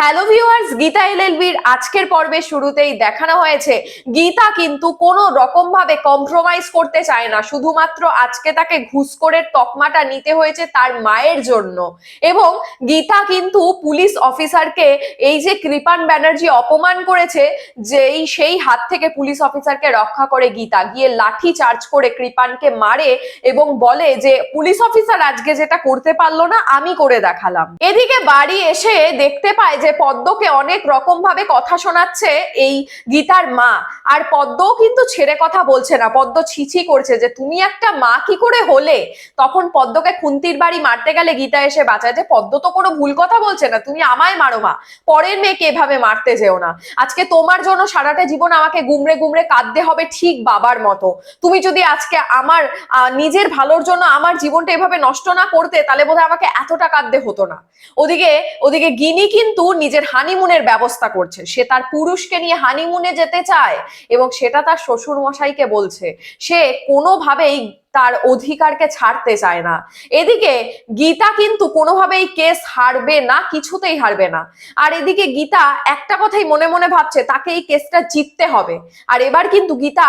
Hello viewers Gita এলএলবির আজকের পর্বের শুরুতেই দেখানো হয়েছে। গীতা কিন্তু কোনো রকম ভাবে কম্প্রোমাইজ করতে চায় না। শুধুমাত্র আজকে তাকে ঘুষখোরের তকমাটা নিতে হয়েছে তার মায়ের জন্য। এবং গীতা কিন্তু পুলিশ অফিসারকে এই যে কৃপান ব্যানার্জি অপমান করেছে, যেই সেই হাত থেকে পুলিশ অফিসারকে রক্ষা করে গীতা। গিয়ে লাঠি চার্জ করে কৃপানকে মারে এবং বলে যে, পুলিশ অফিসার আজকে যেটা করতে পারল না, আমি করে দেখালাম। এদিকে বাড়ি এসে দেখতে পায় যে পদ্মকে অনেক রকম ভাবে কথা শোনাচ্ছে এই গীতার মা। আর পদ্মও কিন্তু ছেড়ে কথা বলছে না। পদ্ম ছিছি করছে যে, তুমি একটা মা কি করে হলে? তখন পদ্মকে খুন্তির বাড়ি মারতে গেলে গীতা এসে বাঁচায় যে, পদ্ম তো কোনো ভুল কথা বলছে না, তুমি আমায় মারো মা। পরের মেয়েকে এভাবে মারতে যেও না। আজকে তোমার জন্য সারাটা জীবন আমাকে গুমড়ে গুমড়ে কাঁদতে হবে ঠিক বাবার মতো। তুমি যদি আজকে আমার নিজের ভালোর জন্য আমার জীবনটা এভাবে নষ্ট না করতে, তাহলে বোধহয় আমাকে এতটা কাঁদতে হতো না। ওদিকে ওদিকে গিনি কিন্তু নিজের হানিমুনের ব্যবস্থা করছে। সে তার পুরুষকে নিয়ে হানিমুনে যেতে চায় এবং সেটা তার শ্বশুর মশাইকে বলছে। সে কোনোভাবেই তার অধিকারকে ছাড়তে চায় না। এদিকে গীতা কিন্তু কোনোভাবেই কেস হারবে না, কিছুতেই হারবে না। আর এদিকে গীতা একটা কথাই মনে মনে ভাবছে, তাকে এই কেসটা জিততে হবে। আর এবার কিন্তু গীতা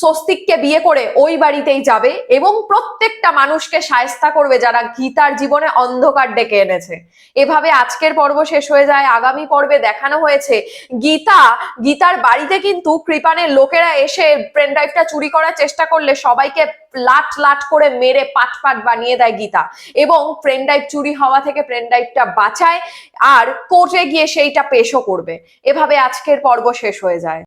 স্বস্তিককে বিয়ে করে ওই বাড়িতেই যাবে এবং প্রত্যেকটা মানুষকে সায়স্তা করবে যারা গীতার জীবনে অন্ধকার ডেকে এনেছে। এভাবে আজকের পর্ব শেষ হয়ে যায়, আগামী পর্বে দেখানো হয়েছে। গীতা, গীতার বাড়িতে কিন্তু কৃপানের লোকেরা এসে পেন ড্রাইভটা চুরি করার চেষ্টা করলে সবাইকে লাট লাট করে মেরে পাট পাট বানিয়ে দেয় গীতা। এবং প্রেনড্রাইভ ড্রাইভ চুরি হওয়া থেকে পেন ড্রাইভটা বাঁচায় আর কোর্টে গিয়ে সেইটা পেশও করবে। এভাবে আজকের পর্ব শেষ হয়ে যায়।